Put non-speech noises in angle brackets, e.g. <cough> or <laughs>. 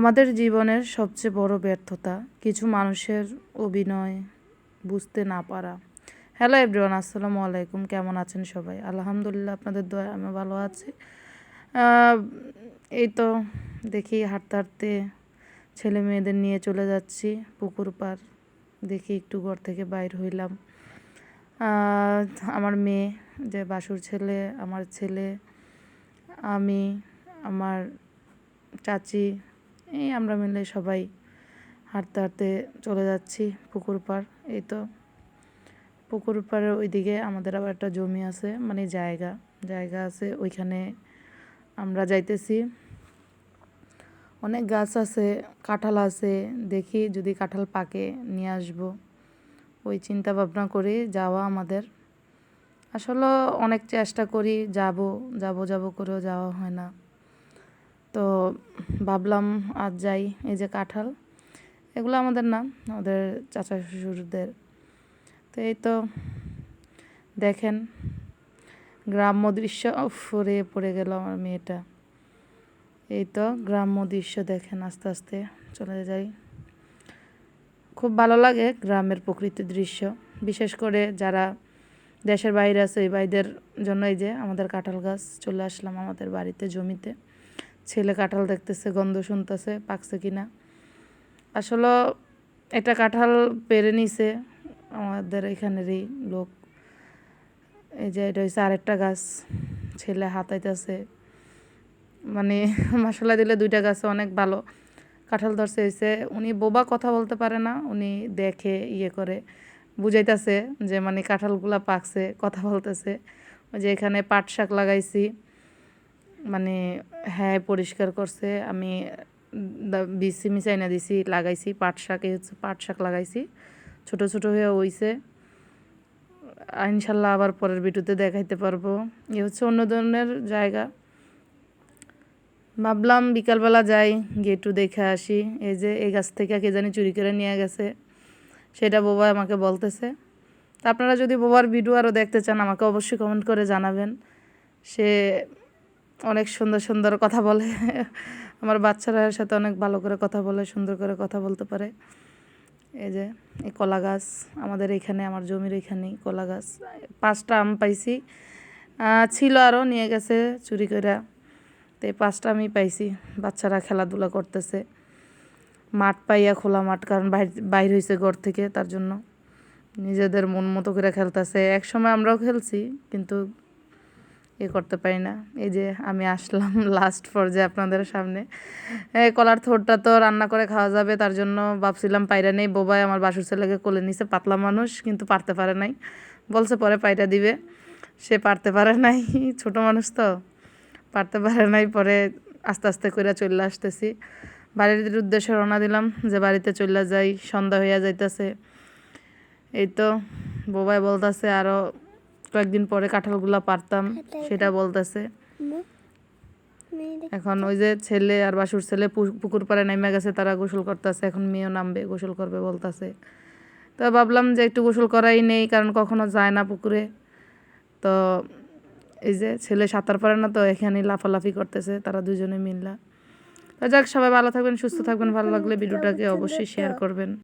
আমাদের জীবনের সবচেয়ে বড় ব্যর্থতা কিছু মানুষের অভিনয় বুঝতে না পারা। হ্যালো এভরিওয়ান আসসালামু আলাইকুম। কেমন আছেন সবাই? আলহামদুলিল্লাহ, আপনাদের দোয়া আমি ভালো আছি। এই তো দেখি হাঁটতে হাঁটতে ছেলে মেয়েদের নিয়ে চলে যাচ্ছি পুকুর পার দেখি একটু ঘর থেকে বাইর হইলাম। আমার মেয়ে যে বাসুর ছেলে, আমার ছেলে, আমি, আমার চাচি এই আমরা মিলে সবাই হাঁটতে হাঁটতে চলে যাচ্ছি পুকুর পাড়। এই তো পুকুর পাড়ের ওইদিকে আমাদের আবার একটা জমি আছে মানে জায়গা। জায়গা আছে, ওইখানে আমরা যাইতেছি। অনেক গাছ আছে, কাঁঠাল আছে, দেখি যদি কাঁঠাল পাকে নিয়ে আসব। ওই চিন্তা ভাবনা করে যাওয়া আমাদের। আসলে অনেক চেষ্টা করি, যাব যাব যাব করেও যাওয়া হয় না। তো ভাবলাম আজ যাই, এই যে কাঁঠাল। এগুলো আমাদের না, আমাদের চাচা শ্বশুরদের। তো এই তো দেখেন, গ্রাম্য দৃশ্য। ফুরে পড়ে গেল আমার মেয়েটা। এই তো গ্রাম্য দৃশ্য দেখেন আস্তে আস্তে, চলে যাই। খুব ভালো লাগে গ্রামের প্রকৃতির দৃশ্য। বিশেষ করে যারা দেশের বাইরে আছে, এই ভাইদের জন্য এই যে আমাদের কাঁঠাল গাছ চলে আসলাম আমাদের বাড়িতে, জমিতে। ছেলে কাঁঠাল দেখতেছে, গন্ধ শুনতেছে, পাকছে কিনা। আসলে এটা কাঁঠাল পেরে নিছে আমাদের এখানেরই লোক। এই যে এটা হচ্ছে আরেকটা গাছ, ছেলে হাতাইতেছে। মানে <laughs> মশলা দিলে দুইটা গাছে অনেক ভালো। কাঁঠাল ধরছে হয়েছে উনি বোবা কথা বলতে পারে না, উনি দেখে ইয়ে করে। বুঝাইতেছে যে মানে কাঁঠালগুলা পাকছে, কথা বলতেছে। ওই যে এখানে পাট শাক লাগাইছি। মানে হ্যাঁ পরিষ্কার করছে। আমি বিসি মিশাই না দিছি, লাগাইছি। পাট শাক হচ্ছে পাট শাক লাগাইছি। ছোট ছোট হয়ে হইছে। ইনশাল্লাহ আবার পরের ভিডিওতে দেখাইতে পারব। এ হচ্ছে অন্য ধরনের জায়গা। ভাবলাম বিকালবেলা যাই, গিয়ে একটু দেখে আসি। এই যে, এই গাছ থেকে কে জানি চুরি করে নিয়ে গেছে। সেটা বোবা আমাকে বলতেছে। তা আপনারা যদি বোবার ভিডিও আরও দেখতে চান, আমাকে অবশ্যই কমেন্ট করে জানাবেন। সে অনেক সুন্দর সুন্দর কথা বলে। আমার বাচ্চারা এর সাথে অনেক ভালো করে কথা বলে, সুন্দর করে কথা বলতে পারে। এই যে, এই কলা গাছ, আমাদের এখানে, আমার জমির এখানেই কলা গাছ। পাঁচটা আম পাইছি। ছিল আরও নিয়ে গেছে চুরি করে তো এই পাঁচটা আমি পাইছি। বাচ্চারা খেলাধুলা করতেছে। মাঠ পাইয়া খোলা মাঠ, কারণ বাইর বাইর হয়েছে ঘর থেকে, তার জন্য। নিজেদের মন মতো করে খেলতেছে। এক সময় আমরাও খেলছি, কিন্তু এ করতে পারি না। এই যে আমি আসলাম <laughs> লাস্ট পর্যায়ে আপনাদের সামনে। কলার থোরটা তো রান্না করে খাওয়া যাবে, তার জন্য ভাবছিলাম পায়রা নেই, বোবাই আমার বাসুর ছেলেকে কোলে নিছে, পাতলা মানুষ, কিন্তু পারতে পারে নাই। বলছে পরে পায়রা দিবে। সে পারতে পারে নাই, <laughs> ছোট মানুষ তো। পারতে পারে নাই, পরে আস্তে আস্তে করে চলে আসতেছি। বাড়ির উদ্দেশ্যে রওনা দিলাম যে বাড়িতে চলে যাই, সন্ধ্যা হইয়া যাইতেছে। এই তো, বোবাই বলতেছে আরও কয়েকদিন পরে কাঁঠালগুলা পারতাম সেটা বলতেছে। এখন ওই যে ছেলে আর বাসুর ছেলে পুকুর পাড়ে নেমে গেছে তারা গোসল করতেছে এখন মেয়েও নামবে গোসল করবে বলতেছে। তো ভাবলাম যে একটু গোসল করাই নেই কারণ কখনো যায় না পুকুরে। তো এই যে ছেলে সাঁতার পারে না তো এখানেই লাফালাফি করতেছে তারা দুজনে মিললা। তো যাক সবাই ভালো থাকবেন সুস্থ থাকবেন ভালো লাগলে ভিডিওটাকে অবশ্যই শেয়ার করবেন।